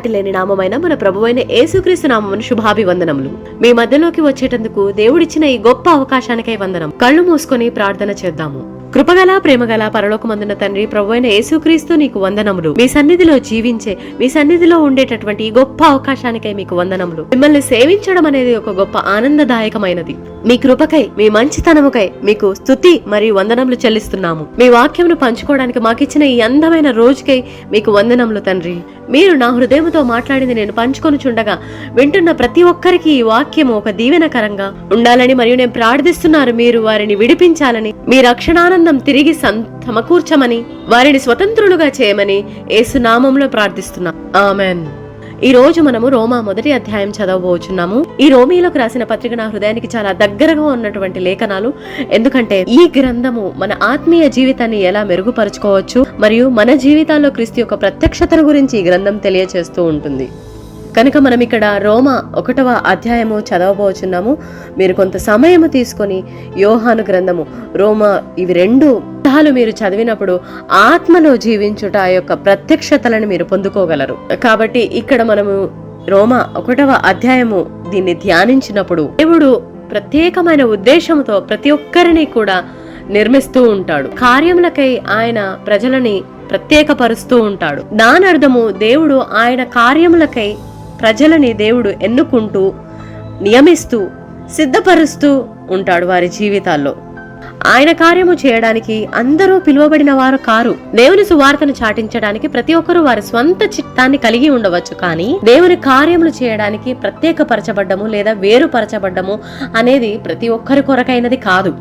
సాటి లేని నామమైన మన ప్రభువైన యేసుక్రీస్తు నామమును శుభాభివందనములు. మీ మధ్యలోకి వచ్చేటందుకు దేవుడిచ్చిన ఈ గొప్ప అవకాశానికై వందనం. కళ్ళు మూసుకొని ప్రార్థన చేద్దాము. కృపగల ప్రేమగల పరలోకమందున తండ్రి ప్రభు అయిన యేసుక్రీస్తు నీకు వందనములు. మీ సన్నిధిలో జీవించే మీ సన్నిధిలో ఉండేటటువంటి ఈ గొప్ప అవకాశానికై మీకు వందనములు. మిమ్మల్ని సేవించడం అనేది ఒక గొప్ప ఆనందదాయకమైనది. మీ కృపకై మీ మంచితనముకై మీకు స్థుతి మరియు వందనములు చెల్లిస్తున్నాము. మీ వాక్యమును పంచుకోవడానికి మాకిచ్చిన ఈ అందమైన రోజుకై మీకు వందనములు తండ్రి. మీరు నా హృదయముతో మాట్లాడింది నేను పంచుకొని చుండగా వింటున్న ప్రతి ఒక్కరికి ఈ వాక్యము ఒక దీవెనకరంగా ఉండాలని మరియు నేను ప్రార్థిస్తున్నారు మీరు వారిని విడిపించాలని. మీ రక్షణానందం తిరిగి సమకూర్చమని వారిని స్వతంత్రులుగా చేయమని ఏసునామంలో ప్రార్థిస్తున్నా. ఆమెన్. ఈ రోజు మనము రోమా మొదటి అధ్యాయం చదవబోచున్నాము. ఈ రోమీలకు రాసిన పత్రిక నా హృదయానికి చాలా దగ్గరగా ఉన్నటువంటి లేఖనాలు. ఎందుకంటే ఈ గ్రంథము మన ఆత్మీయ జీవితాన్ని ఎలా మెరుగుపరుచుకోవచ్చు మరియు మన జీవితాల్లో క్రీస్తు యొక్క ప్రత్యక్షతను గురించి ఈ గ్రంథం తెలియచేస్తూ ఉంటుంది. కనుక మనం ఇక్కడ రోమ ఒకటవ అధ్యాయము చదవబోచున్నాము. మీరు కొంత సమయము తీసుకొని యోహాను గ్రంథము రోమ ఇవి రెండు గ్రంథాలు మీరు చదివినప్పుడు ఆత్మలో జీవించుట ఆ యొక్క ప్రత్యక్షతలను మీరు పొందుకోగలరు. కాబట్టి ఇక్కడ మనము రోమ ఒకటవ అధ్యాయము దీన్ని ధ్యానించినప్పుడు దేవుడు ప్రత్యేకమైన ఉద్దేశంతో ప్రతి ఒక్కరిని కూడా నిర్మిస్తూ ఉంటాడు. కార్యములకై ఆయన ప్రజలని ప్రత్యేకపరుస్తూ ఉంటాడు. దాని అర్థము దేవుడు ఆయన కార్యములకై ప్రజలని దేవుడు ఎన్నుకుంటూ నియమిస్తూ సిద్ధపరుస్తూ ఉంటాడు వారి జీవితాల్లో. ఆయన కార్యము చేయడానికి అందరూ పిలువబడిన వారు కారు. దేవుని సువార్తను చాటించడానికి ప్రతి ఒక్కరూ వారి స్వంత చిత్తాన్ని కలిగి ఉండవచ్చు కానీ దేవుని కార్యములు చేయడానికి ప్రత్యేకపరచబడ్డము లేదా వేరుపరచబడ్డము అనేది ప్రతి ఒక్కరి కొరకైనది కాదు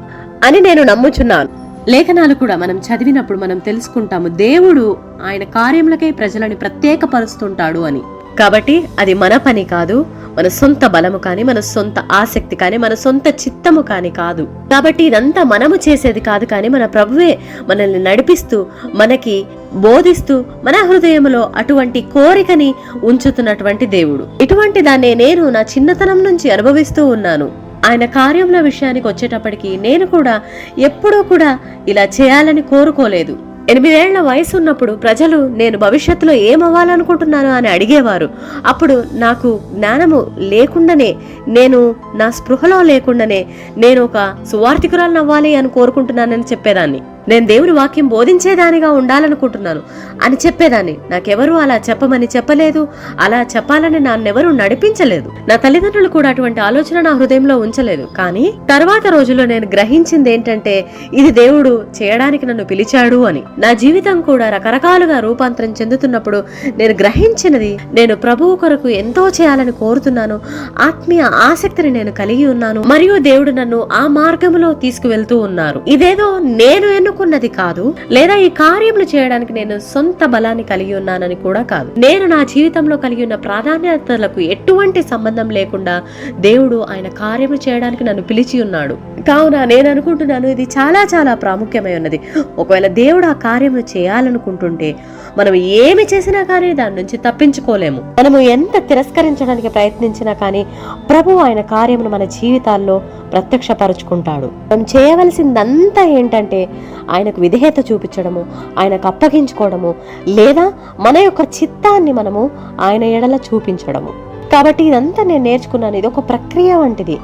అని నేను నమ్ముచున్నాను. లేఖనాలు కూడా మనం చదివినప్పుడు మనం తెలుసుకుంటాము దేవుడు ఆయన కార్యములకై ప్రజలని ప్రత్యేకపరుస్తుంటాడు అని. కాబట్టి అది మన పని కాదు మన సొంత బలము కానీ మన సొంత ఆసక్తి కానీ మన సొంత చిత్తము కానీ కాదు. కాబట్టి ఇదంతా మనము చేసేది కాదు కానీ మన ప్రభువే మనల్ని నడిపిస్తూ మనకి బోధిస్తూ మన హృదయంలో అటువంటి కోరికని ఉంచుతున్నటువంటి దేవుడు. ఇటువంటి దాన్ని నేను నా చిన్నతనం నుంచి అనుభవిస్తూ ఉన్నాను. ఆయన కార్యముల విషయానికి వచ్చేటప్పటికి నేను కూడా ఎప్పుడూ కూడా ఇలా చేయాలని కోరుకోలేదు. ఎనిమిదేళ్ళ వయసు ఉన్నప్పుడు ప్రజలు నేను భవిష్యత్తులో ఏమవ్వాలనుకుంటున్నాను అని అడిగేవారు. అప్పుడు నాకు జ్ఞానము లేకుండానే నేను నా స్పృహలో లేకుండానే నేను ఒక సువార్థికురాలను అవ్వాలి అని కోరుకుంటున్నానని చెప్పేదాన్ని. నేను దేవుని వాక్యం బోధించేదానిగా ఉండాలనుకుంటున్నాను అని చెప్పేదాన్ని. నాకెవరూ అలా చెప్పమని చెప్పలేదు. అలా చెప్పాలని నన్నెవరూ నడిపించలేదు. నా తల్లిదండ్రులు కూడా అటువంటి ఆలోచన నా హృదయంలో ఉంచలేదు. కానీ తర్వాత రోజుల్లో నేను గ్రహించింది ఏంటంటే ఇది దేవుడు చేయడానికి నన్ను పిలిచాడు అని. నా జీవితం కూడా రకరకాలుగా రూపాంతరం చెందుతున్నప్పుడు నేను గ్రహించినది నేను ప్రభువు కొరకు ఎంతో చేయాలని కోరుతున్నాను ఆత్మీయ ఆసక్తిని నేను కలిగి ఉన్నాను మరియు దేవుడు నన్ను ఆ మార్గంలో తీసుకువెళ్తూ ఉన్నారు. ఇదేదో నేను అనుకున్నది కాదు. లేదా ఈ కార్యములు చేయడానికి నేను సొంత బలాన్ని కలిగి ఉన్నానని కూడా కాదు. నేను నా జీవితంలో కలిగి ఉన్న ప్రాధాన్యతలకు ఎటువంటి సంబంధం లేకుండా దేవుడు ఆయన కార్యము చేయడానికి నన్ను పిలిచి ఉన్నాడు. కావున నేను అనుకుంటున్నాను ఇది చాలా చాలా ప్రాముఖ్యమై ఉన్నది. ఒకవేళ దేవుడు ఆ కార్యము చేయాలనుకుంటుంటే మనం ఏమి చేసినా కానీ దాని నుంచి తప్పించుకోలేము. మనము ఎంత తిరస్కరించడానికి ప్రయత్నించినా కానీ ప్రభు ఆయన కార్యమును మన జీవితాల్లో ప్రత్యక్షపరుచుకుంటాడు. మనం చేయవలసిందంతా ఏంటంటే ఆయనకు విధేయత చూపించడము ఆయనకు అప్పగించుకోవడము లేదా మన యొక్క చిత్తాన్ని మనము ఆయన ఎడల చూపించడము. కాబట్టి ఇదంతా నేను నేర్చుకున్నాను. ఇది ఒక ప్రక్రియ వంటిది.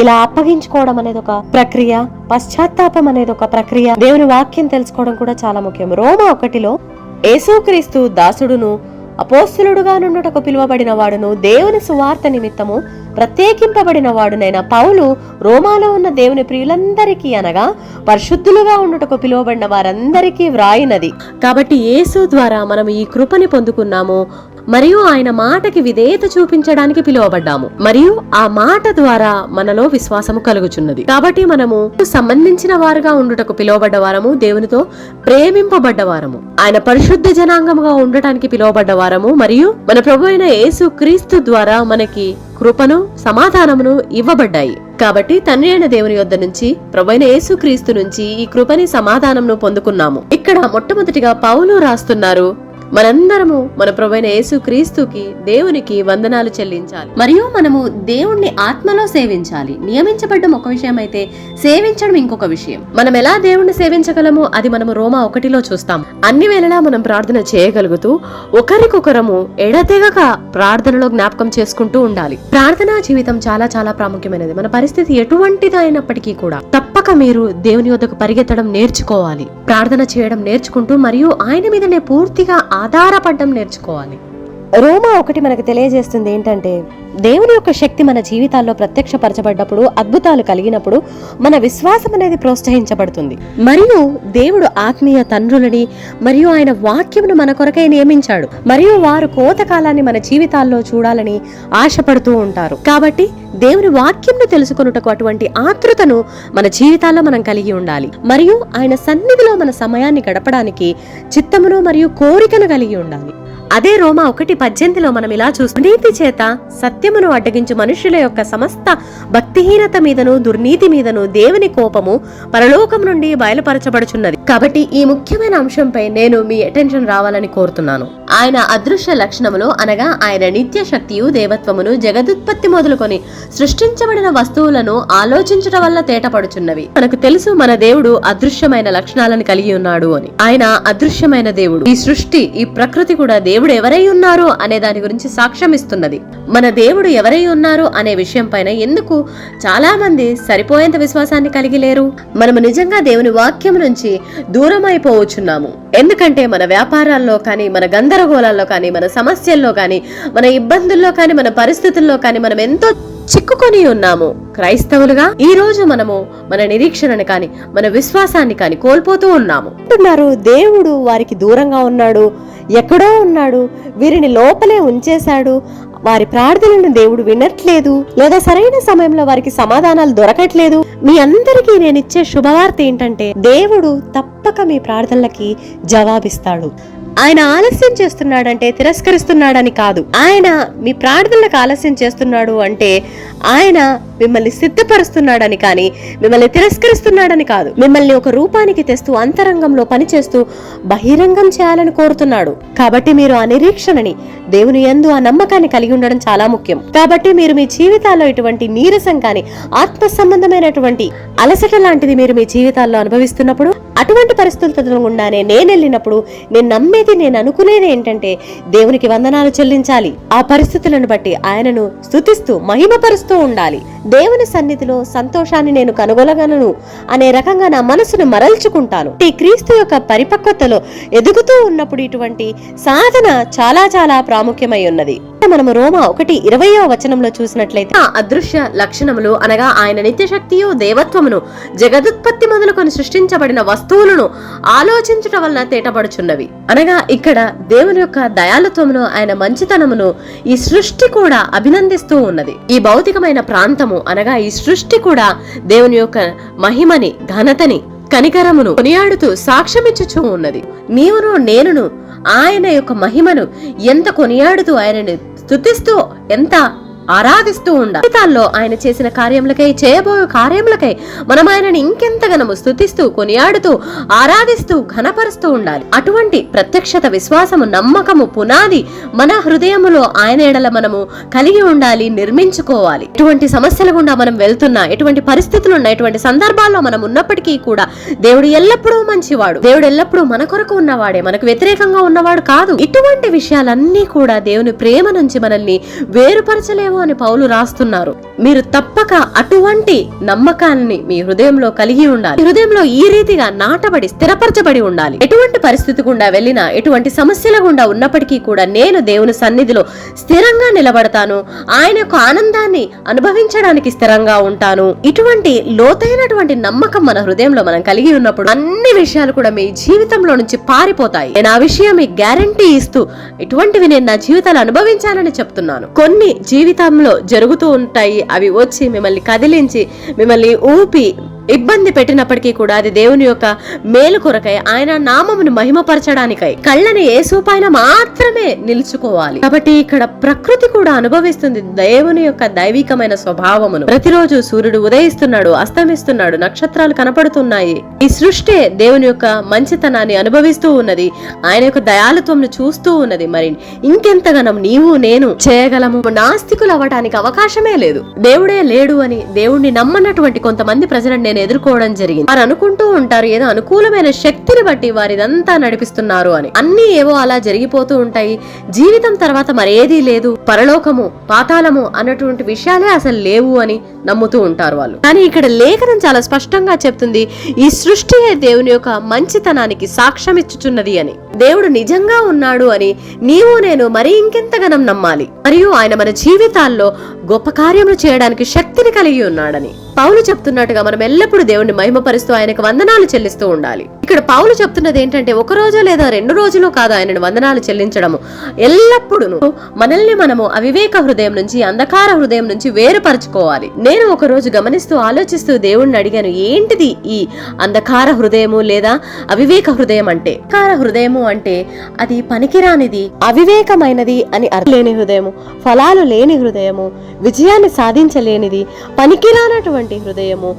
ఇలా అప్పగించుకోవడం అనేది ఒక ప్రక్రియ పశ్చాత్తాపం అనేది ఒక ప్రక్రియ. దేవుని వాక్యం తెలుసుకోవడం కూడా చాలా ముఖ్యం. రోమా ఒకటిలో యేసుక్రీస్తు దాసుడును అపోస్తులుడుగా నుండుటకు పిలువబడిన వాడును దేవుని సువార్త నిమిత్తము ప్రత్యేకింపబడిన వాడునైన పౌలు రోమాలో ఉన్న దేవుని ప్రియులందరికీ అనగా పరిశుద్ధులుగా ఉండుటకు పిలువబడిన వారందరికీ వ్రాయినది. కాబట్టి యేసు ద్వారా మనం ఈ కృపని పొందుకున్నాము. మరియు ఆయన మాటకి విధేయత చూపించడానికి పిలువబడ్డాము. మరియు ఆ మాట ద్వారా మనలో విశ్వాసము కలుగుచున్నది. కాబట్టి మనము సంబంధించిన వారుగా ఉండుటకు పిలువబడ్డ వారము దేవునితో ప్రేమింపబడ్డ వారము. ఆయన పరిశుద్ధ జనాంగముగా ఉండటానికి పిలువబడ్డ వారము మరియు మన ప్రభు అయిన యేసు క్రీస్తు ద్వారా మనకి కృపను సమాధానమును ఇవ్వబడ్డాయి. కాబట్టి తండ్రి అయిన దేవుని యొద్ద నుంచి ప్రభైన యేసుక్రీస్తు నుంచి ఈ కృపని సమాధానంను పొందుకున్నాము. ఇక్కడ మొట్టమొదటిగా పౌలు రాస్తున్నారు మనందరము మన ప్రభైన యేసు క్రీస్తుకి దేవునికి వందనాలు చెల్లించాలి. మరియు మనము దేవుణ్ణి ఆత్మలో సేవించాలి. నియమించబడ్డం ఒక విషయం అయితే సేవించడం ఇంకొక విషయం. మనం ఎలా దేవుణ్ణి సేవించగలమో? అది మనము రోమా ఒకటిలో చూస్తాం. అన్ని వేళలా మనం ప్రార్థన చేయగలుగుతూ ఒకరికొకరము ఎడతెగక ప్రార్థనలో జ్ఞాపకం చేసుకుంటూ ఉండాలి. ప్రార్థనా జీవితం చాలా చాలా ప్రాముఖ్యమైనది. మన పరిస్థితి ఎటువంటిది అయినప్పటికీ కూడా తప్పక మీరు దేవుని వద్దకు పరిగెత్తడం నేర్చుకోవాలి. ప్రార్థన చేయడం నేర్చుకుంటూ మరియు ఆయన మీదనే పూర్తిగా ఆధారపడడం నేర్చుకోవాలి. రోమా ఒకటి మనకు తెలియజేస్తుంది ఏంటంటే దేవుని యొక్క శక్తి మన జీవితాల్లో ప్రత్యక్షపరచబడ్డప్పుడు అద్భుతాలు కలిగినప్పుడు మన విశ్వాసం అనేది ప్రోత్సహించబడుతుంది. మరియు దేవుడు ఆత్మీయ తండ్రులని మరియు ఆయన వాక్యమును మన కొరకై నియమించాడు. మరియు వారు కోతకాలాన్ని మన జీవితాల్లో చూడాలని ఆశపడుతూ ఉంటారు. కాబట్టి దేవుని వాక్యంను తెలుసుకొనుటకు అటువంటి ఆతృతను మన జీవితాల్లో మనం కలిగి ఉండాలి. మరియు ఆయన సన్నిధిలో మన సమయాన్ని గడపడానికి చిత్తమును మరియు కోరికను కలిగి ఉండాలి. అదే రోమా ఒకటి పద్దెనిమిదిలో మనం ఇలా చూస్తాం నీతి చేత సత్యమును అడ్డగించు మనుషుల యొక్క సమస్త భక్తిహీనత మీదను దుర్నీతి మీదను దేవుని కోపము పరలోకం నుండి బయలుపరచబడుచున్నది. కాబట్టి ఈ ముఖ్యమైన అంశంపై నేను మీ అటెన్షన్ రావాలని కోరుతున్నాను. ఆయన అదృశ్య లక్షణములు అనగా ఆయన నిత్య శక్తియు దేవత్వమును జగదుత్పత్తి మొదలుకొని సృష్టించబడిన వస్తువులను ఆలోచించడం వల్ల తేటపడుచున్నవి. మనకు తెలుసు మన దేవుడు అదృశ్యమైన లక్షణాలను కలిగి ఉన్నాడు అని. ఆయన అదృశ్యమైన దేవుడు. ఈ సృష్టి ఈ ప్రకృతి కూడా దేవుడు ఎవరై ఉన్నారు అనే దాని గురించి సాక్ష్యం ఇస్తున్నది మన దేవుడు ఎవరై ఉన్నారు అనే విషయం పైన ఎందుకు చాలా మంది సరిపోయేంత విశ్వాసాన్ని కలిగి లేరు? మనము నిజంగా దేవుని వాక్యం నుంచి దూరం అయిపోవచ్చున్నాము ఎందుకంటే మన వ్యాపారాల్లో కానీ మన గందరగోళాల్లో కానీ మన సమస్యల్లో కానీ మన ఇబ్బందుల్లో కానీ మన పరిస్థితుల్లో కానీ మనం ఎంతో చిక్కుకొని ఉన్నాము. క్రైస్తవులుగా ఈ రోజు మనము మన నిరీక్షణను కానీ మన విశ్వాసాన్ని కానీ కోల్పోతూ ఉన్నాము. అంటున్నారు దేవుడు వారికి దూరంగా ఉన్నాడు ఎక్కడో ఉన్నాడు వీరిని లోపలే ఉంచేశాడు వారి ప్రార్థనలను దేవుడు వినట్లేదు లేదా సరైన సమయంలో వారికి సమాధానాలు దొరకట్లేదు. మీ అందరికీ నేను ఇచ్చే శుభవార్త ఏంటంటే దేవుడు తప్పక మీ ప్రార్థనలకి జవాబిస్తాడు. ఆయన ఆలస్యం చేస్తున్నాడంటే తిరస్కరిస్తున్నాడని కాదు. ఆయన మీ ప్రార్థనలకు ఆలస్యం చేస్తున్నాడు అంటే ఆయన మిమ్మల్ని సిద్ధపరుస్తున్నాడని కానీ మిమ్మల్ని తిరస్కరిస్తున్నాడని కాదు. మిమ్మల్ని ఒక రూపానికి తెస్తూ అంతరంగంలో పనిచేస్తూ బహిరంగం చేయాలని కోరుతున్నాడు. కాబట్టి మీరు ఆ నిరీక్షణని దేవుని ఎందు ఆ నమ్మకాన్ని కలిగి ఉండడం చాలా ముఖ్యం. కాబట్టి మీరు మీ జీవితాల్లో ఇటువంటి నీరసం కానీ ఆత్మ సంబంధమైనటువంటి అలసట లాంటిది మీరు మీ జీవితాల్లో అనుభవిస్తున్నప్పుడు అటువంటి పరిస్థితుల గుండానే నేను వెళ్ళినప్పుడు నేను నమ్మేది నేను అనుకునేది ఏంటంటే దేవునికి వందనాలు చెల్లించాలి. ఆ పరిస్థితులను బట్టి ఆయనను స్తుతిస్తూ మహిమపరుస్తూ ఉండాలి. దేవుని సన్నిధిలో సంతోషాన్ని నేను కనుగొనగలను అనే రకంగా నా మనసును మరల్చుకుంటాను. ఈ క్రీస్తు యొక్క పరిపక్వతలో ఎదుగుతూ ఉన్నప్పుడు ఇటువంటి సాధన చాలా చాలా ప్రాముఖ్యమై ఉన్నది. మనము రోమా ఒకటి ఇరవయో వచనంలో చూసినట్లయితే ఆ అదృశ్య లక్షణములు అనగా ఆయన నిత్యశక్తియు దేవత్వమును జగదుత్పత్తి మొదలుకొని సృష్టించబడిన వస్తువులను ఆలోచించుట వలన తేటపడుచున్నవి. అనగా ఇక్కడ దేవుని యొక్క దయాలత్వమును ఆయన మంచితనమును ఈ సృష్టి కూడా అభినందిస్తూ ఉన్నది. ఈ భౌతికమైన ప్రాంతము అనగా ఈ సృష్టి కూడా దేవుని యొక్క మహిమని ఘనతని కనికరమును కొనియాడుతూ సాక్ష్యమిచ్చుచూ ఉన్నది. నీవును నేనును ఆయన యొక్క మహిమను ఎంత కొనియాడుతూ ఆయనని స్తుతిస్తూ ఎంత ఆరాధిస్తూ ఉండాలి జీవితాల్లో ఆయన చేసిన కార్యములకై చేయబోయే కార్యములకై మనం ఆయనని ఇంకెంతగానము స్తుతిస్తూ కొనియాడుతూ ఆరాధిస్తూ ఘనపరుస్తూ ఉండాలి. అటువంటి ప్రత్యక్షత విశ్వాసము నమ్మకము పునాది మన హృదయములో ఆయన ఎడల మనము కలిగి ఉండాలి నిర్మించుకోవాలి. ఎటువంటి సమస్యల గుండా మనం వెళ్తున్నా ఎటువంటి పరిస్థితులు ఉన్న ఎటువంటి సందర్భాల్లో మనం ఉన్నప్పటికీ కూడా దేవుడు ఎల్లప్పుడూ మంచివాడు. దేవుడు ఎల్లప్పుడూ మన కొరకు ఉన్నవాడే. మనకు వ్యతిరేకంగా ఉన్నవాడు కాదు. ఇటువంటి విషయాలన్నీ కూడా దేవుని ప్రేమ నుంచి మనల్ని వేరుపరచలేవు? అని పౌలు రాస్తున్నారు. మీరు తప్పక అటువంటి నమ్మకాన్ని మీ హృదయంలో కలిగి ఉండాలి. హృదయంలో ఈ రీతిగా నాటబడి స్థిరపరచబడి ఉండాలి. ఎటువంటి పరిస్థితి గుండా వెళ్ళినా ఎటువంటి సమస్యల గుండా ఉన్నప్పటికీ కూడా నేను దేవుని సన్నిధిలో స్థిరంగా నిలబడతాను. ఆయన యొక్క ఆనందాన్ని అనుభవించడానికి స్థిరంగా ఉంటాను. ఇటువంటి లోతైనటువంటి నమ్మకం మన హృదయంలో మనం కలిగి ఉన్నప్పుడు అన్ని విషయాలు కూడా మీ జీవితంలో నుంచి పారిపోతాయి. నేను ఆ విషయం మీకు గ్యారంటీ ఇస్తూ ఇటువంటివి నేను నా జీవితాలు అనుభవించాలని చెప్తున్నాను. కొన్ని జీవిత జీవితంలో జరుగుతూ ఉంటాయి. అవి వచ్చి మిమ్మల్ని కదిలించి మిమ్మల్ని ఊపి ఇబ్బంది పెట్టినప్పటికీ కూడా అది దేవుని యొక్క మేలు కొరకై ఆయన నామమును మహిమపరచడానికై కళ్ళని యేసు పైన మాత్రమే నిలుచుకోవాలి. కాబట్టి ఇక్కడ ప్రకృతి కూడా అనుభవిస్తుంది దేవుని యొక్క దైవికమైన స్వభావమును. ప్రతిరోజు సూర్యుడు ఉదయిస్తున్నాడు అస్తమిస్తున్నాడు నక్షత్రాలు కనపడుతున్నాయి. ఈ సృష్టి దేవుని యొక్క మంచితనాన్ని అనుభవిస్తూ ఉన్నది ఆయన యొక్క దయాలత్వం చూస్తూ ఉన్నది. మరి ఇంకెంతగానం నీవు నేను చేయగలము? నాస్తికులు అవ్వటానికి అవకాశమే లేదు. దేవుడే లేడు అని దేవుణ్ణి నమ్మనటువంటి కొంతమంది ప్రజలను నేను ఎదుర్కోవడం జరిగింది. వారు అనుకుంటూ ఉంటారు ఏదో అనుకూలమైన శక్తిని బట్టి వారిదంతా నడిపిస్తున్నారు అని. అన్ని ఏవో అలా జరిగిపోతూ ఉంటాయి. జీవితం తర్వాత మరేదీ లేదు. పరలోకము పాతాళము అన్నటువంటి విషయాలే అసలు లేవు అని నమ్ముతూ ఉంటారు వాళ్ళు. కానీ ఇక్కడ లేఖనం చాలా స్పష్టంగా చెప్తుంది ఈ సృష్టియే దేవుని యొక్క మంచితనానికి సాక్ష్యం ఇచ్చుచున్నది అని. దేవుడు నిజంగా ఉన్నాడు అని నీవు నేను మరి ఇంకెంతగానం నమ్మాలి? మరియు ఆయన మన జీవితాల్లో గొప్ప కార్యములు చేయడానికి శక్తిని కలిగి ఉన్నాడని. పౌలు చెప్తున్నట్టుగా మనం ఎల్లప్పుడూ దేవుణ్ణి మహిమపరుస్తూ ఆయనకు వందనాలు చెల్లిస్తూ ఉండాలి. ఇక్కడ పౌలు చెప్తున్నది ఏంటంటే ఒక రోజు లేదా రెండు రోజులు కాదు ఆయనను వందనాలు చెల్లించడము. ఎల్లప్పుడూ మనల్ని మనం మనము అవివేక హృదయం నుంచి అంధకార హృదయం నుంచి వేరుపరచుకోవాలి. నేను ఒక రోజు గమనిస్తూ ఆలోచిస్తూ దేవుణ్ణి అడిగాను ఏంటిది ఈ అంధకార హృదయము లేదా అవివేక హృదయం అంటే? అంధకార హృదయము అంటే అది పనికిరానిది అవివేకమైనది అని లేని హృదయము ఫలాలు లేని హృదయము విజయాన్ని సాధించలేనిది పనికిరానటువంటి హృదయము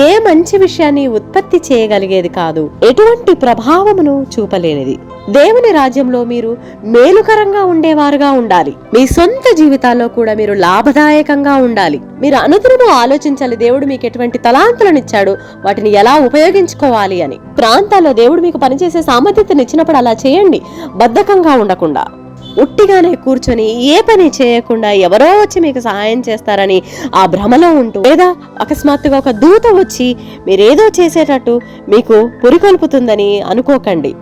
ఏ మంచి విషయాన్ని ఉత్పత్తి చేయగలిగేది కాదు ఎటువంటి ప్రభావమును చూపలేనిది. దేవుని రాజ్యంలో మీరు మేలుకరంగా ఉండేవారుగా ఉండాలి. మీ సొంత జీవితాల్లో కూడా మీరు లాభదాయకంగా ఉండాలి. మీరు అనుదినము ఆలోచించాలి దేవుడు మీకు ఎటువంటి తలాంతులను ఇచ్చాడు వాటిని ఎలా ఉపయోగించుకోవాలి అని. ప్రాంతాల్లో దేవుడు మీకు పనిచేసే సామర్థ్యతను ఇచ్చినప్పుడు అలా చేయండి బద్ధకంగా ఉండకుండా. ఉట్టిగానే కూర్చొని ఏ పని చేయకుండా ఎవరో వచ్చి మీకు సహాయం చేస్తారని ఆ భ్రమలో ఉంటూ లేదా అకస్మాత్తుగా ఒక దూత వచ్చి మీరేదో చేసేటట్టు మీకు పురికొల్పుతుందని అనుకోకండి.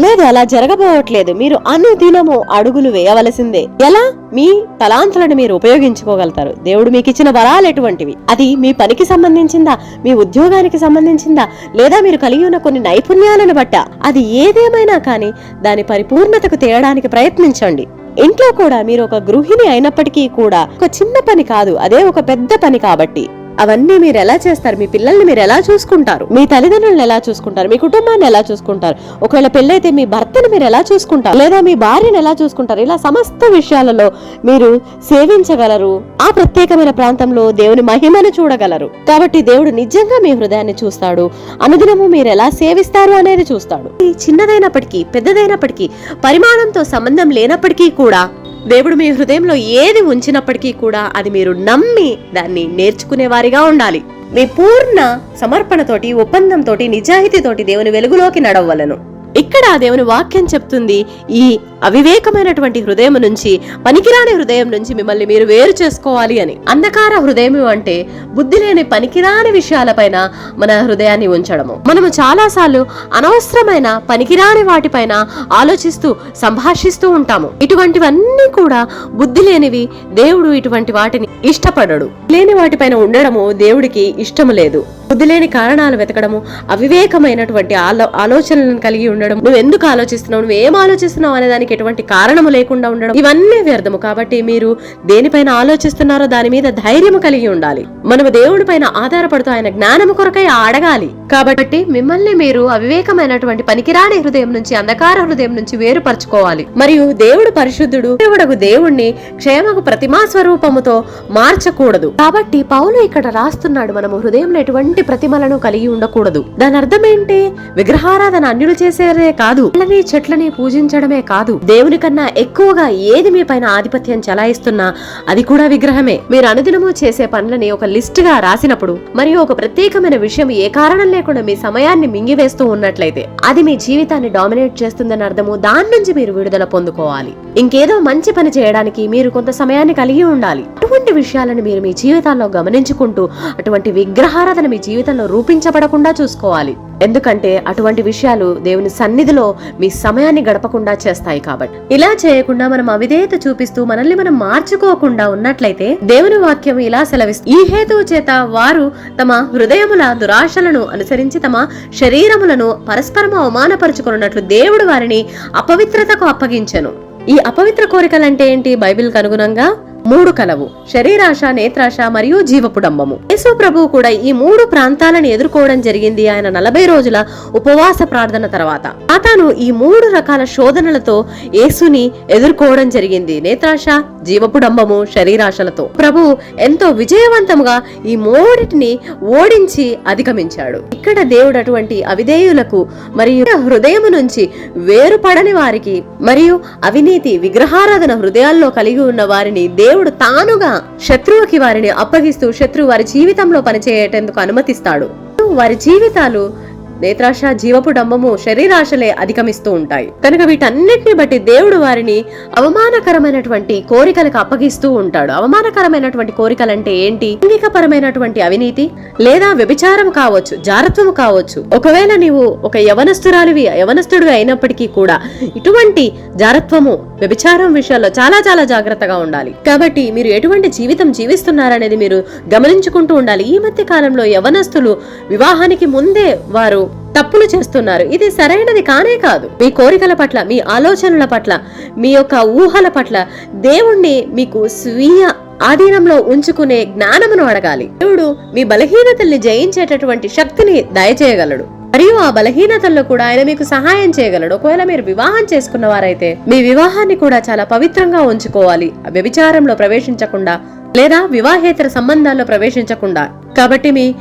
లేదు అలా జరగబోవట్లేదు. మీరు అనుదినము అడుగులు వేయవలసిందే. ఎలా? మీ తలాంతులను మీరు ఉపయోగించుకోగలుగుతారు. దేవుడు మీకు ఇచ్చిన వరాలు ఎటువంటివి? అది మీ పనికి సంబంధించిందా? మీ ఉద్యోగానికి సంబంధించిందా? లేదా మీరు కలిగి ఉన్న కొన్ని నైపుణ్యాలను బట్ట? అది ఏదేమైనా కానీ దాని పరిపూర్ణతకు తేయడానికి ప్రయత్నించండి. ఇంట్లో కూడా మీరు ఒక గృహిణి అయినప్పటికీ కూడా ఒక చిన్న పని కాదు. అదే ఒక పెద్ద పని కాబట్టి. అవన్నీ మీరు ఎలా చేస్తారు? మీ పిల్లల్ని మీరు ఎలా చూసుకుంటారు? మీ తల్లిదండ్రులను ఎలా చూసుకుంటారు? మీ కుటుంబాన్ని ఎలా చూసుకుంటారు? ఒకవేళ పెళ్ళైతే మీ భర్తను మీరు ఎలా చూసుకుంటారు? లేదా మీ భార్యను ఎలా చూసుకుంటారు? ఇలా సమస్త విషయాలలో మీరు సేవించగలరు. ఆ ప్రత్యేకమైన ప్రాంతంలో దేవుని మహిమను చూడగలరు. కాబట్టి దేవుడు నిజంగా మీ హృదయాన్ని చూస్తాడు. అనుదినము మీరు ఎలా సేవిస్తారు అనేది చూస్తాడు. చిన్నదైనప్పటికీ పెద్దదైనప్పటికీ పరిమాణంతో సంబంధం లేనప్పటికీ కూడా దేవుడు మీ హృదయంలో ఏది ఉంచినప్పటికీ కూడా అది మీరు నమ్మి దాన్ని నేర్చుకునే వారిగా ఉండాలి. మీ పూర్ణ సమర్పణతోటి ఒప్పందంతోటి నిజాయితీతోటి దేవుని వెలుగులోకి నడవలను ఇక్కడ దేవుని వాక్యం చెప్తుంది ఈ అవివేకమైనటువంటి హృదయం నుంచి పనికిరాని హృదయం నుంచి మిమ్మల్ని మీరు వేరు చేసుకోవాలి అని. అంధకార హృదయం అంటే బుద్ధి లేని పనికిరాని విషయాలపైన మన హృదయాన్ని ఉంచడము. మనము చాలాసార్లు అనవసరమైన పనికిరాని వాటిపైన ఆలోచిస్తూ సంభాషిస్తూ ఉంటాము. ఇటువంటివన్నీ కూడా బుద్ధి లేనివి దేవుడు ఇటువంటి వాటిని ఇష్టపడడు. లేని వాటిపైన ఉండడము దేవుడికి ఇష్టము లేదు. బుద్ధిలేని కారణాలు వెతకడము అవివేకమైనటువంటి ఆలో ఆలోచనలను కలిగి ఉండడం నువ్వు ఎందుకు ఆలోచిస్తున్నావు? నువ్వు ఏం ఆలోచిస్తున్నావు అనే దానికి ఎటువంటి కారణము లేకుండా ఉండడం. ఇవన్నీ వ్యర్థము. కాబట్టి మీరు దేనిపైన ఆలోచిస్తున్నారో దాని మీద ధైర్యము కలిగి ఉండాలి. మనము దేవుడి పైన ఆధారపడుతూ ఆయన జ్ఞానము కొరకై అడగాలి కాబట్టి మిమ్మల్ని మీరు అవివేకమైనటువంటి పనికిరాని హృదయం నుంచి అంధకార హృదయం నుంచి వేరుపరచుకోవాలి. మరియు దేవుడు పరిశుద్ధుడు. దేవుడకు దేవుణ్ణి క్షేమకు ప్రతిమా స్వరూపముతో మార్చకూడదు. కాబట్టి పౌలు ఇక్కడ రాస్తున్నాడు మనము హృదయంలో ఎటువంటి ప్రతిమలను కలిగి ఉండకూడదు. దాని అర్థం ఏంటి విగ్రహారాధన అన్యులు చేసేదే కాదు చెట్లని చెట్లని పూజించడమే కాదు. దేవుని కన్నా ఎక్కువగా ఏది మీ పైన ఆధిపత్యం చలాయిస్తున్నా అది కూడా విగ్రహమే. మీరు అనుదినము చేసే పనులని ఒక లిస్ట్గా రాసినప్పుడు మరియు ఒక ప్రత్యేకమైన విషయం ఏ కారణం లేకుండా మీ సమయాన్ని మింగివేస్తూ ఉన్నట్లయితే అది మీ జీవితాన్ని డామినేట్ చేస్తుందని అర్థము దాని నుంచి మీరు విడుదల పొందుకోవాలి. ఇంకేదో మంచి పని చేయడానికి మీరు కొంత సమయాన్ని కలిగి ఉండాలి. అటువంటి విషయాలను మీరు మీ జీవితాల్లో గమనించుకుంటూ అటువంటి విగ్రహారాధన మీ జీవితంలో రూపించబడకుండా చూసుకోవాలి. ఎందుకంటే అటువంటి విషయాలు దేవుని సన్నిధిలో మీ సమయాన్ని గడపకుండా చేస్తాయి కాబట్టి. ఇలా చేయకుండా మనం అవిధేయత చూపిస్తూ మనల్ని మనం మార్చుకోకుండా ఉన్నట్లయితే దేవుని వాక్యం ఇలా సెలవిస్తుంది ఈ హేతువు చేత వారు తమ హృదయముల దురాశలను అనుసరించి తమ శరీరములను పరస్పరము అవమానపరుచుకున్నట్లు దేవుడు వారిని అపవిత్రతకు అప్పగించను. ఈ అపవిత్ర కోరికలంటే ఏంటి? బైబిల్కి అనుగుణంగా మూడు కలవు. శరీరాశ నేత్రాశ మరియు జీవపుడంబము. యేసు ప్రభువు కూడా ఈ మూడు ప్రాంతాలను ఎదుర్కోవడం జరిగింది ఆయన నలభై రోజుల ఉపవాస ప్రార్థన తర్వాత. అతను ఈ మూడు రకాల శోధనలతో యేసుని ఎదుర్కోవడం జరిగింది. నేత్రాశ జీవపుడంబము శరీరాశలతో. ప్రభు ఎంతో విజయవంతంగా ఈ మూడిటిని ఓడించి అధిగమించాడు. ఇక్కడ దేవుడు అటువంటి అవిధేయులకు మరియు హృదయము నుంచి వేరుపడని వారికి మరియు అవినీతి విగ్రహారాధన హృదయాల్లో కలిగి ఉన్న వారిని దేవుడు తానుగా శత్రువుకి వారిని అప్పగిస్తూ శత్రువు వారి జీవితంలో పనిచేయటందుకు అనుమతిస్తాడు. వారి జీవితాలు నేత్రాశ జీవపు డంబము శరీరాశలే అధిగమిస్తూ ఉంటాయి. కనుక వీటన్నిటిని బట్టి దేవుడు వారిని అవమానకరమైనటువంటి కోరికలకు అప్పగిస్తూ ఉంటాడు. అవమానకరమైనటువంటి కోరికలంటే ఏంటి? లైంగికపరమైనటువంటి అవినీతి లేదా వ్యభిచారం కావచ్చు జారత్వము కావచ్చు. ఒకవేళ నీవు ఒక యవనస్తురాలివి యవనస్తుడు అయినప్పటికీ కూడా ఇటువంటి జారత్వము వ్యభిచారం విషయాల్లో చాలా చాలా జాగ్రత్తగా ఉండాలి. కాబట్టి మీరు ఎటువంటి జీవితం జీవిస్తున్నారనేది మీరు గమనించుకుంటూ ఉండాలి. ఈ మధ్య కాలంలో యవనస్తులు వివాహానికి ముందే వారు తప్పులు చేస్తున్నారు. ఇది సరైనది కానే కాదు. మీ కోరికల పట్ల మీ ఆలోచనల పట్ల మీ యొక్క ఊహల పట్ల దేవుణ్ణి మీకు స్వీయ ఆధీనంలో ఉంచుకునే జ్ఞానమును అడగాలి. దేవుడు మీ బలహీనతల్ని జయించేటటువంటి శక్తిని దయచేయగలడు. మరియు ఆ బలహీనతల్లో కూడా ఆయన మీకు సహాయం చేయగలడు. ఒకవేళ మీరు వివాహం చేసుకున్న వారైతే మీ వివాహాన్ని కూడా చాలా పవిత్రంగా ఉంచుకోవాలి. వ్యభిచారంలో ప్రవేశించకుండా లేదా వివాహేతర సంబంధాల్లో ప్రవేశించకుండా. కాబట్టి మీ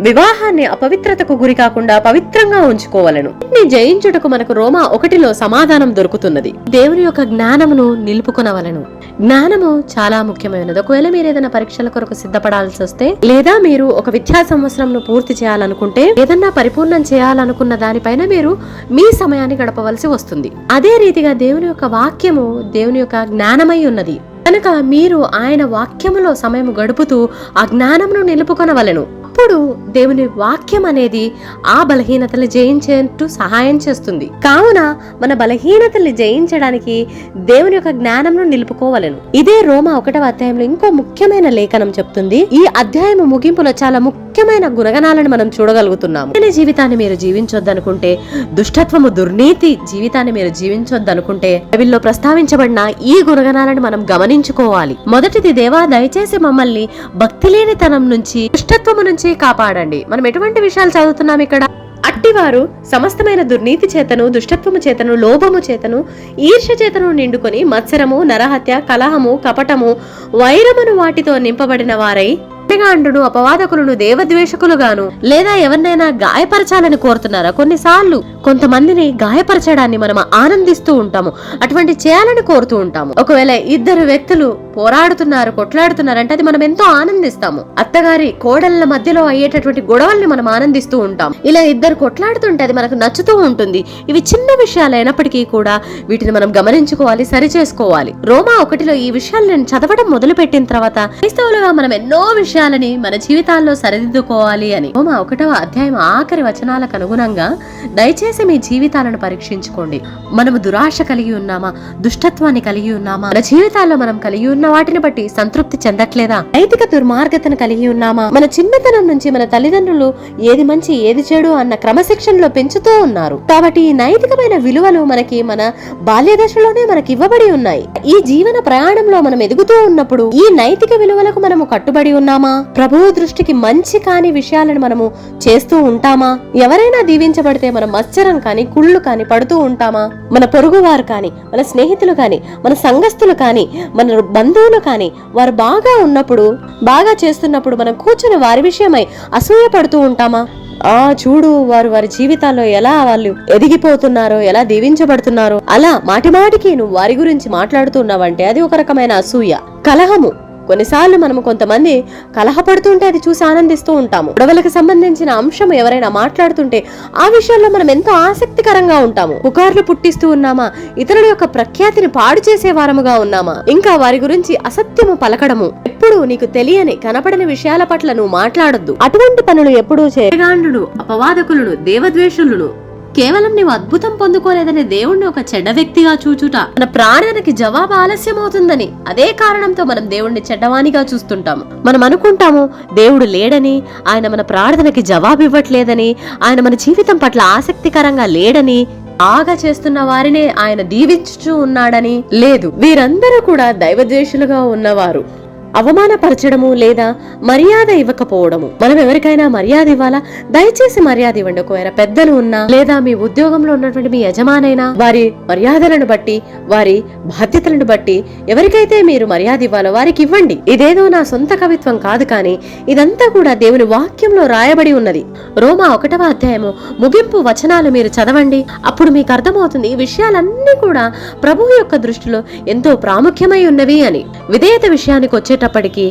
వివాహాన్ని అపవిత్రతకు గురి కాకుండా పవిత్రంగా ఉంచుకోవాలను. వీటిని జయించుటకు మనకు రోమా ఒకటిలో సమాధానం దొరుకుతున్నది. దేవుని యొక్క జ్ఞానమును నిలుపుకొనవలను. జ్ఞానము చాలా ముఖ్యమైనది. ఒకవేళ మీరు ఏదైనా పరీక్షల కొరకు సిద్ధపడాల్సి వస్తే లేదా మీరు ఒక విద్యా సంవత్సరంను పూర్తి చేయాలనుకుంటే ఏదన్నా పరిపూర్ణం చేయాలనుకున్న దానిపైన మీరు మీ సమయాన్ని గడపవలసి వస్తుంది. అదే రీతిగా దేవుని యొక్క వాక్యము దేవుని యొక్క జ్ఞానమై ఉన్నది. కనుక మీరు ఆయన వాక్యములో సమయం గడుపుతూ ఆ జ్ఞానమును నిలుపుకొనవలెను. అప్పుడు దేవుని వాక్యం అనేది ఆ బలహీనతలు జయించేట్టు సహాయం చేస్తుంది. కావున మన బలహీనతల్ని జయించడానికి దేవుని యొక్క జ్ఞానంను నిలుపుకోవలను. ఇదే రోమా ఒకటవ అధ్యాయంలో ఇంకో ముఖ్యమైన లేఖనం చెప్తుంది. ఈ అధ్యాయం ముగింపులో చాలా ముఖ్యమైన గుణగణాలను మనం చూడగలుగుతున్నాము. నేను జీవితాన్ని మీరు జీవించొద్దనుకుంటే దుష్టత్వము దుర్నీతి జీవితాన్ని మీరు జీవించొద్దనుకుంటే బైబిల్లో ప్రస్తావించబడిన ఈ గుణగణాలను మనం గమనించుకోవాలి. మొదటిది దేవా దయచేసి మమ్మల్ని భక్తి లేనితనం నుంచి దుష్టత్వము నుంచి కాపాడండి. మనం ఎటువంటి విషయాలు చదువుతున్నాం ఇక్కడ? అట్టివారు సమస్తమైన దుర్నీతి చేతను దుష్టత్వము చేతను లోభము చేతను ఈర్ష్య చేతను నిండుకొని మత్సరము నరహత్య కలహము కపటము వైరమును వాటితో నింపబడిన వారై అంటుడు అపవాదకులను దేవద్వేషకులుగాను లేదా ఎవరినైనా గాయపరచాలని కోరుతున్నారా? కొన్నిసార్లు కొంతమందిని గాయపరచడాన్ని మనం ఆనందిస్తూ ఉంటాము. అటువంటి చేయాలని కోరుతూ ఉంటాము. ఒకవేళ ఇద్దరు వ్యక్తులు పోరాడుతున్నారు కొట్లాడుతున్నారు అంటే అది మనం ఎంతో ఆనందిస్తాము. అత్తగారి కోడళ్ళ మధ్యలో అయ్యేటటువంటి గొడవల్ని మనం ఆనందిస్తూ ఉంటాం. ఇలా ఇద్దరు కొట్లాడుతుంటే అది మనకు నచ్చుతూ ఉంటుంది. ఇవి చిన్న విషయాలు అయినప్పటికీ కూడా వీటిని మనం గమనించుకోవాలి సరి చేసుకోవాలి రోమా ఒకటిలో ఈ విషయాలు నేను చదవడం మొదలు పెట్టిన తర్వాత క్రైస్తవులుగా మనం ఎన్నో విషయాలని మన జీవితాల్లో సరిదిద్దుకోవాలి అని రోమా ఒకటవ అధ్యాయం ఆఖరి వచనాలకు అనుగుణంగా దయచేసి మీ జీవితాలను పరీక్షించుకోండి. మనము దురాశ కలిగి ఉన్నామా? దుష్టత్వాన్ని కలిగి ఉన్నామా? మన జీవితాల్లో మనం కలిగి ఉన్న వాటిని బట్టి సంతృప్తి చెందట్లేదా? నైతిక దుర్మార్గతను కలిగి ఉన్నామా? మన చిన్నతనం నుంచి మన తల్లిదండ్రులు ఏది మంచి ఏది చెడు అన్న క్రమశిక్షణలో పెంచుతూ ఉన్నారు. కాబట్టి ఈ నైతికమైన విలువలు మనకి మన బాల్య దశలోనే మనకి ఇవ్వబడి ఉన్నాయి. ఈ జీవన ప్రయాణంలో మనం ఎదుగుతూ ఉన్నప్పుడు ఈ నైతిక విలువలకు మనము కట్టుబడి ఉన్నామా? ప్రభువు దృష్టికి మంచి కాని విషయాలను మనము చేస్తూ ఉంటామా? ఎవరైనా దీవించబడితే మనం మత్సరం కానీ కుళ్ళు కానీ పడుతూ ఉంటామా? మన పొరుగువారు కానీ మన స్నేహితులు కానీ మన సంఘస్థులు కానీ మన బంధువులు కానీ వారు బాగా ఉన్నప్పుడు బాగా చేస్తున్నప్పుడు మనం కూర్చుని వారి విషయమై అసూయ పడుతూ ఉంటామా? ఆ చూడు వారు వారి జీవితాల్లో ఎలా వాళ్ళు ఎదిగిపోతున్నారో ఎలా దీవించబడుతున్నారో. అలా మాటిమాటికి నువ్వు వారి గురించి మాట్లాడుతున్నావంటే అది ఒక రకమైన అసూయ. కలహము. కొన్నిసార్లు మనం కొంతమంది కలహపడుతుంటే అది చూసి ఆనందిస్తూ ఉంటాము. గొడవలకు సంబంధించిన అంశం ఎవరైనా మాట్లాడుతుంటే ఆ విషయంలో మనం ఎంతో ఆసక్తికరంగా ఉంటాము. పుకార్లు పుట్టిస్తూ ఉన్నామా? ఇతరుల యొక్క ప్రఖ్యాతిని పాడు చేసే వారముగా ఉన్నామా? ఇంకా వారి గురించి అసత్యము పలకడము. ఎప్పుడు నీకు తెలియని కనపడని విషయాల పట్ల నువ్వు మాట్లాడొద్దు. అటువంటి పనులు ఎప్పుడూ చేయగాండు అపవాదకులను దేవద్వేషులను కేవలం నీవు అద్భుతం పొందుకోలేదని దేవుణ్ణి ఒక చెడ్డ వ్యక్తిగా చూచుట మన ప్రార్థనకి జవాబు ఆలస్యం అవుతుందని అదే కారణంతో మనం దేవుణ్ణి చెడ్డవానిగా చూస్తుంటాము. మనం అనుకుంటాము దేవుడు లేడని ఆయన మన ప్రార్థనకి జవాబు ఇవ్వట్లేదని ఆయన మన జీవితం పట్ల ఆసక్తికరంగా లేడని ఆగా చేస్తున్న వారినే ఆయన దీవించుచూ ఉన్నాడని లేదు. వీరందరూ కూడా దైవద్వేషులుగా ఉన్నవారు. అవమానపరచడము లేదా మర్యాద ఇవ్వకపోవడము. మనం ఎవరికైనా మర్యాద ఇవ్వాలా? దయచేసి మర్యాద ఇవ్వండి. ఒకవేళ పెద్దలు ఉన్నా లేదా మీ ఉద్యోగంలో ఉన్నటువంటి మీ యజమానైనా వారి మర్యాదలను బట్టి వారి బాధ్యతలను బట్టి ఎవరికైతే మీరు మర్యాద ఇవ్వాలో వారికి ఇవ్వండి. ఇదేదో నా సొంత కవిత్వం కాదు కానీ ఇదంతా కూడా దేవుని వాక్యంలో రాయబడి ఉన్నది. రోమా ఒకటవ అధ్యాయము ముగింపు వచనాలు మీరు చదవండి. అప్పుడు మీకు అర్థమవుతుంది ఈ విషయాలన్నీ కూడా ప్రభువు యొక్క దృష్టిలో ఎంతో ప్రాముఖ్యమై ఉన్నవి అని. విధేయత విషయానికి వచ్చే చేసేటప్పటికీ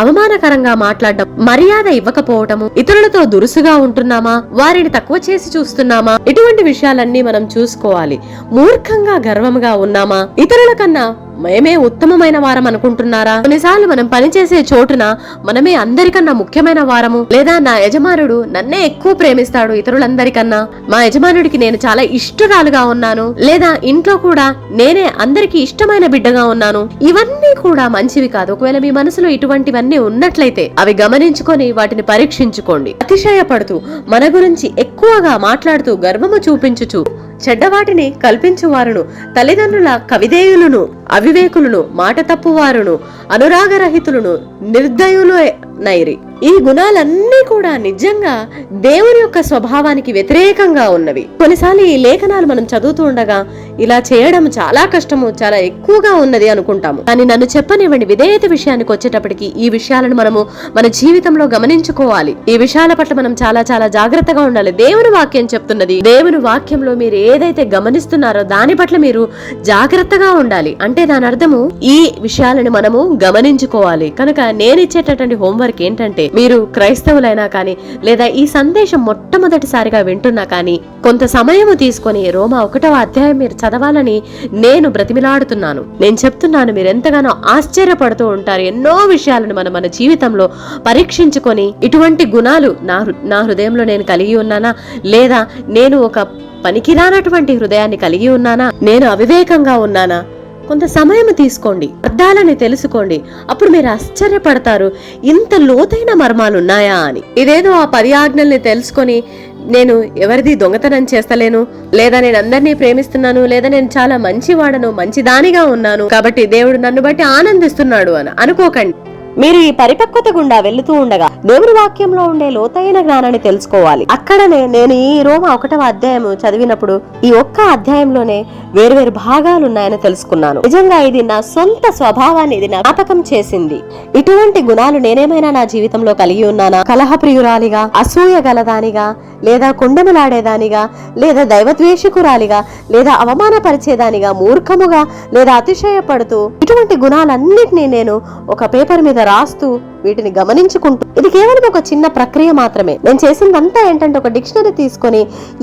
అవమానకరంగా మాట్లాడడం మర్యాద ఇవ్వకపోవటము ఇతరులతో దురుసుగా ఉంటున్నామా వారిని తక్కువ చేసి చూస్తున్నామా ఇటువంటి విషయాలన్నీ మనం చూసుకోవాలి. మూర్ఖంగా గర్వంగా ఉన్నామా ఇతరుల కన్నా మేమే ఉత్తమమైన వారం అనుకుంటున్నారా? కొన్నిసార్లు మనం పనిచేసే చోటున మనమే అందరికన్నా ముఖ్యమైన వారము. లేదా నా యజమానుడు నన్నే ఎక్కువ ప్రేమిస్తాడు ఇతరులందరికన్నా. మా యజమానుడికి నేను చాలా ఇష్టరాలుగా ఉన్నాను. లేదా ఇంట్లో కూడా నేనే అందరికి ఇష్టమైన బిడ్డగా ఉన్నాను. ఇవన్నీ కూడా మంచివి కాదు. ఒకవేళ మీ మనసులో ఇటువంటివన్నీ ఉన్నట్లయితే అవి గమనించుకొని వాటిని పరీక్షించుకోండి. అతిశయపడుతూ మన గురించి ఎక్కువగా మాట్లాడుతూ గర్వము చూపించుచు చెడ్డవాటిని కల్పించువారును. తల్లిదండ్రుల కవిదేయులను అవివేకులను మాట తప్పువారును అనురాగరహితులను నిర్దయులు నైరి. ఈ గుణాలన్నీ కూడా నిజంగా దేవుని యొక్క స్వభావానికి వ్యతిరేకంగా ఉన్నవి. కొన్నిసార్లు ఈ లేఖనాలు మనం చదువుతూ ఉండగా ఇలా చేయడం చాలా కష్టము చాలా ఎక్కువగా ఉన్నది అనుకుంటాము. కానీ నన్ను చెప్పనివ్వండి విధేయత విషయానికి వచ్చేటప్పటికి ఈ విషయాలను మనము మన జీవితంలో గమనించుకోవాలి. ఈ విషయాల పట్ల మనం చాలా చాలా జాగ్రత్తగా ఉండాలి. దేవుని వాక్యం చెప్తున్నది దేవుని వాక్యంలో మీరు ఏదైతే గమనిస్తున్నారో దాని పట్ల మీరు జాగ్రత్తగా ఉండాలి. అంటే దాని అర్థము ఈ విషయాలను మనము గమనించుకోవాలి. కనుక నేను ఇచ్చేటటువంటి హోంవర్క్ ఏంటంటే మీరు క్రైస్తవులైనా కానీ లేదా ఈ సందేశం మొట్టమొదటిసారిగా వింటున్నా కానీ కొంత సమయము తీసుకొని రోమా ఒకటవ అధ్యాయం మీరు చదవాలని నేను బ్రతిమిలాడుతున్నాను. నేను చెప్తున్నాను మీరు ఎంతగానో ఆశ్చర్యపడుతూ ఉంటారు. ఎన్నో విషయాలను మనం మన జీవితంలో పరీక్షించుకొని ఇటువంటి గుణాలు నా నా హృదయంలో నేను కలిగి ఉన్నానా? లేదా నేను ఒక పనికిరానటువంటి హృదయాన్ని కలిగి ఉన్నానా? నేను అవివేకంగా ఉన్నానా? కొంత సమయం తీసుకోండి. అర్థాలని తెలుసుకోండి. అప్పుడు మీరు ఆశ్చర్యపడతారు. ఇంత లోతైన మర్మాలు ఉన్నాయా అని. ఇదేదో ఆ పది ఆజ్ఞల్ని తెలుసుకొని నేను ఎవరిది దొంగతనం చేస్తలేను? లేదా నేను అందరినీ ప్రేమిస్తున్నాను? లేదా నేను చాలా మంచివాడను మంచిదానిగా ఉన్నాను? కాబట్టి దేవుడు నన్ను బట్టి ఆనందిస్తున్నాడు అని అనుకోకండి. మీరు ఈ పరిపక్వత గుండా వెళుతూ ఉండగా దేవుని వాక్యంలో ఉండే లోతైన జ్ఞానాన్ని తెలుసుకోవాలి. అక్కడనే నేను ఈ రోమ ఒకటవ అధ్యాయం చదివినప్పుడు ఈ ఒక్క అధ్యాయంలోనే వేరువేరు భాగాలు ఉన్నాయని తెలుసుకున్నాను. నిజంగా ఇది నా సొంత స్వభావాన్ని ఇది జ్ఞాపకం చేసింది. ఇటువంటి గుణాలు నేనేమైనా నా జీవితంలో కలిగి ఉన్నానా? కలహప్రియురాలిగా అసూయ గలదానిగా లేదా కుండములాడేదానిగా లేదా దైవద్వేషకురాలిగా లేదా అవమానపరిచేదానిగా మూర్ఖముగా లేదా అతిశయపడుతూ ఇటువంటి గుణాలన్నిటినీ నేను ఒక పేపర్ మీద రాస్తూ వీటిని గమనించుకుంటూ ఇది కేవలం ఒక చిన్న ప్రక్రియ మాత్రమే. నేను చేసిందంతా ఏంటంటే ఒక డిక్షనరీ తీసుకొని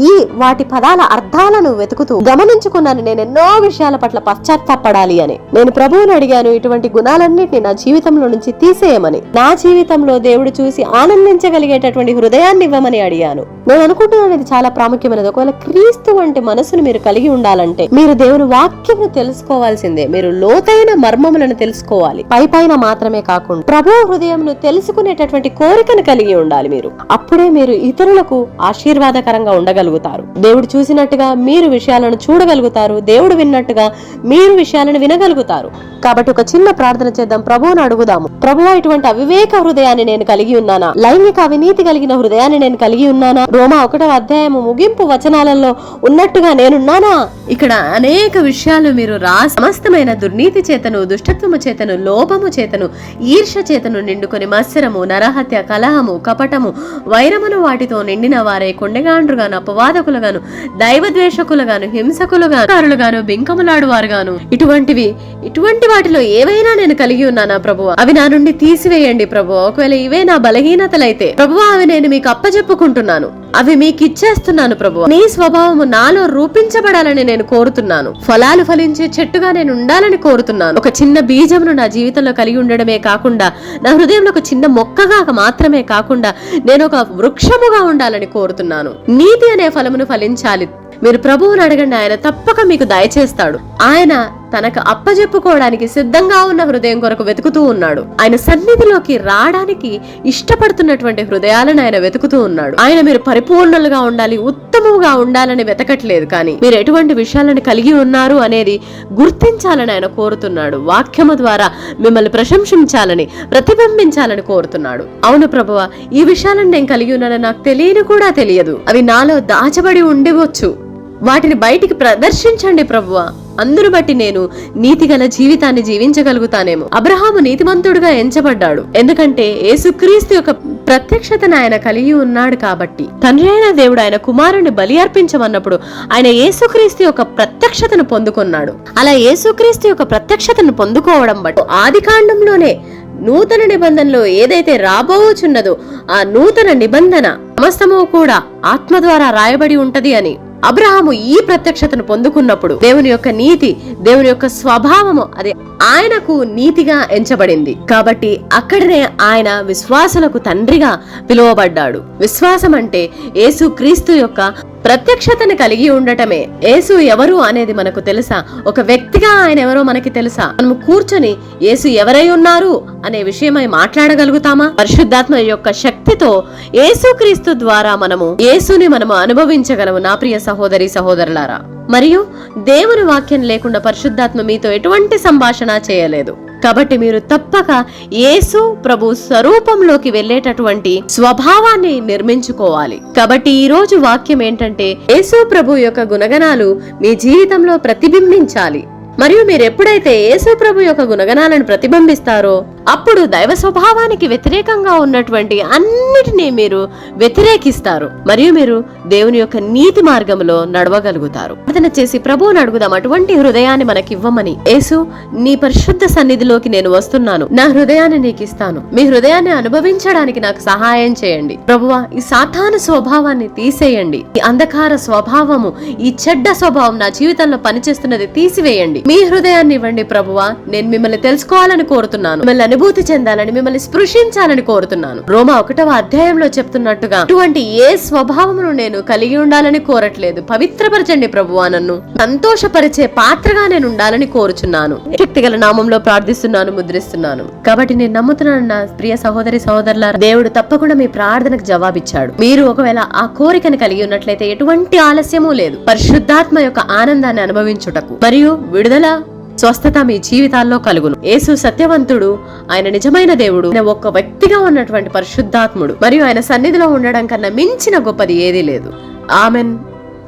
ఈ వాటి పదాల అర్థాలను వెతుకుతూ గమనించుకున్నాను నేను ఎన్నో విషయాల పట్ల పశ్చాత్తాపడాలి అని. నేను ప్రభువుని అడిగాను ఇటువంటి గుణాలన్నింటినీ నా జీవితంలో నుంచి తీసేయమని. నా జీవితంలో దేవుడు చూసి ఆనందించగలిగేటటువంటి హృదయాన్ని ఇవ్వమని అడిగాను. నేను అనుకుంటున్నాను ఇది చాలా ప్రాముఖ్యమైనది. ఒకవేళ క్రీస్తు వంటి మనసును మీరు కలిగి ఉండాలంటే మీరు దేవుని వాక్యం తెలుసుకోవాల్సిందే. మీరు లోతైన మర్మములను తెలుసుకోవాలి. పై పైన మాత్రమే కాకుండా ప్రభు హృదయంను తెలుసుకునేటటువంటి కోరికను కలిగి ఉండాలి మీరు. అప్పుడే మీరు ఇతరులకు ఆశీర్వాదకరంగా ఉండగలుగుతారు. దేవుడు చూసినట్టుగా మీరు విషయాలను చూడగలుగుతారు. దేవుడు విన్నట్టుగా మీరు విషయాలను వినగలుగుతారు. కాబట్టి ఒక చిన్న ప్రార్థన చేద్దాం. ప్రభువును అడుగుదాము. ప్రభువా ఇటువంటి అవివేక హృదయాన్ని నేను కలిగి ఉన్నానా? లైంగిక అవినీతి కలిగిన హృదయాన్ని నేను కలిగి ఉన్నానా? రోమా ఒకటో అధ్యాయము ముగింపు వచనాలలో ఉన్నట్టుగా నేనున్నానా? ఇక్కడ అనేక విషయాలు మీరు రా సమస్తమైన దుర్నీతి చేతను దుష్టత్వము చేతను లోపము చేతను ఈర్ష చేతను నిండుకొని మత్సరము నరహత్య కలహము కపటము వైరమును వాటితో నిండిన వారే కొండగాండ్రుగాను అపవాదకులుగాను దైవద్వేషకులుగాను హింసకులుగాను గాను బింకములాడు వారుగాను ఇటువంటివి ఇటువంటి వాటిలో ఏవైనా నేను కలిగి ఉన్నానా ప్రభు అవి నా నుండి తీసివేయండి ప్రభు ఒకవేళ ఇవే నా బలహీనతలైతే ప్రభు అవి నేను మీకు అప్పచెప్పుకుంటున్నాను అవి మీకు ఇచ్చేస్తున్నాను ప్రభు నీ స్వభావము నాలో రూపించబడాలని నేను కోరుతున్నాను. ఫలాలు ఫలించే చెట్టుగా నేను ఉండాలని కోరుతున్నాను. ఒక చిన్న బీజమును నా జీవితంలో కలిగి ఉండడమే కాకుండా నా హృదయంలో ఒక చిన్న మొక్కగా మాత్రమే కాకుండా నేను ఒక వృక్షముగా ఉండాలని కోరుతున్నాను. నీతి అనే ఫలమును ఫలించాలి. మీరు ప్రభువుని అడగండి ఆయన తప్పక మీకు దయచేస్తాడు. ఆయన తనకు అప్పజెప్పుకోవడానికి సిద్ధంగా ఉన్న హృదయం కొరకు వెతుకుతూ ఉన్నాడు. ఆయన సన్నిధిలోకి రావడానికి ఇష్టపడుతున్నటువంటి హృదయాలను ఆయన వెతుకుతూ ఉన్నాడు. ఆయన మీరు పరిపూర్ణలుగా ఉండాలి ఉత్తమముగా ఉండాలని వెతకట్లేదు కానీ మీరు ఎటువంటి విషయాలను కలిగి ఉన్నారు అనేది గుర్తించాలని ఆయన కోరుతున్నాడు. వాక్యము ద్వారా మిమ్మల్ని ప్రశంసించాలని ప్రతిబింబించాలని కోరుతున్నాడు. అవును ప్రభువ ఈ విషయాలను నేను కలిగి ఉన్నానని నాకు తెలియని కూడా తెలియదు. అవి నాలో దాచబడి ఉండవచ్చు. వాటిని బయటికి ప్రదర్శించండి ప్రభువ. అందును బట్టి నేను నీతిగల జీవితాన్ని జీవించగలుగుతానేమో. అబ్రహాము నీతిమంతుడుగా ఎంచబడ్డాడు. ఎందుకంటే యేసుక్రీస్తు యొక్క ప్రత్యక్షతను ఆయన కలిగి ఉన్నాడు కాబట్టి. తండ్రి అయిన దేవుడు ఆయన కుమారుని బలి అర్పించమన్నప్పుడు ఆయన యేసుక్రీస్తు యొక్క ప్రత్యక్షతను పొందుకున్నాడు. అలా యేసుక్రీస్తు యొక్క ప్రత్యక్షతను పొందుకోవడం బట్టి ఆది కాండంలోనే నూతన నిబంధనలో ఏదైతే రాబోచున్నదో ఆ నూతన నిబంధన సమస్తము కూడా ఆత్మ ద్వారా రాయబడి ఉంటది అని. అబ్రహాము ఈ ప్రత్యక్షతను పొందుకున్నప్పుడు దేవుని యొక్క నీతి దేవుని యొక్క స్వభావము అది ఆయనకు నీతిగా ఎంచబడింది. కాబట్టి అక్కడనే ఆయన విశ్వాసులకు తండ్రిగా పిలువబడ్డాడు. విశ్వాసం అంటే యేసు క్రీస్తు యొక్క ప్రత్యక్షతను కలిగి ఉండటమే. యేసు ఎవరు అనేది మనకు తెలుసా? ఒక వ్యక్తిగా ఆయన ఎవరో మనకి తెలుసా? మనము కూర్చొని యేసు ఎవరై ఉన్నారు అనే విషయమై మాట్లాడగలుగుతామా? పరిశుద్ధాత్మ యొక్క శక్తితో యేసుక్రీస్తు ద్వారా మనము యేసుని మనము అనుభవించగలము నా ప్రియ సహోదరి సహోదరులారా. మరియు దేవుని వాక్యం లేకుండా పరిశుద్ధాత్మ మీతో ఎటువంటి సంభాషణ చేయలేదు. కాబట్టి మీరు తప్పక యేసు ప్రభు స్వరూపంలోకి వెళ్ళేటటువంటి స్వభావాన్ని నిర్మించుకోవాలి. కాబట్టి ఈ రోజు వాక్యం ఏంటంటే యేసు ప్రభు యొక్క గుణగణాలు మీ జీవితంలో ప్రతిబింబించాలి. మరియు మీరు ఎప్పుడైతే యేసు ప్రభు యొక్క గుణగణాలను ప్రతిబింబిస్తారో అప్పుడు దైవ స్వభావానికి వ్యతిరేకంగా ఉన్నటువంటి అన్నిటినీ మీరు వ్యతిరేకిస్తారు. మరియు మీరు దేవుని యొక్క నీతి మార్గంలో నడవగలుగుతారు. ప్రార్థన చేసి ప్రభువుని అడుగుదాం. అటువంటి హృదయాన్ని మనకి ఇవ్వమని యేసు నీ పరిశుద్ధ సన్నిధిలోకి నేను వస్తున్నాను. నా హృదయాన్ని నీకు ఇస్తాను. మీ హృదయాన్ని అనుభవించడానికి నాకు సహాయం చేయండి. ప్రభువా ఈ సాతాను స్వభావాన్ని తీసేయండి. ఈ అంధకార స్వభావము ఈ చెడ్డ స్వభావం నా జీవితంలో పనిచేస్తున్నది తీసివేయండి. మీ హృదయాన్ని ఇవ్వండి ప్రభువా. నేను మిమ్మల్ని తెలుసుకోవాలని కోరుతున్నాను. మిమ్మల్ని అనుభూతి చెందాలని మిమ్మల్ని స్పృశించాలని కోరుతున్నాను. రోమా ఒకటవ అధ్యాయంలో చెప్తున్నట్టుగా అటువంటి ఏ స్వభావమును నేను కలిగి ఉండాలని కోరట్లేదు. పవిత్రపరచండి ప్రభువా నన్ను. సంతోషపరిచే పాత్రగా నేను ఉండాలని కోరుచున్నాను. శక్తిగల నామంలో ప్రార్థిస్తున్నాను ముద్రిస్తున్నాను. కాబట్టి నేను నమ్ముతున్నాను నా ప్రియ సహోదరి సహోదరుల దేవుడు తప్పకుండా మీ ప్రార్థనకు జవాబిచ్చాడు. మీరు ఒకవేళ ఆ కోరికను కలిగి ఉన్నట్లయితే ఎటువంటి ఆలస్యమూ లేదు. పరిశుద్ధాత్మ యొక్క ఆనందాన్ని అనుభవించుటకు. మరియు విడుదల స్వస్థత మీ జీవితాల్లో కలుగును. యేసు సత్యవంతుడు ఆయన నిజమైన దేవుడు ఆయన ఒక్క వ్యక్తిగా ఉన్నటువంటి పరిశుద్ధాత్ముడు. మరియు ఆయన సన్నిధిలో ఉండడం కన్నా మించిన గొప్పది ఏదీ లేదు. ఆమెన్.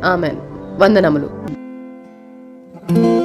ఆమెన్. వందనములు. thank you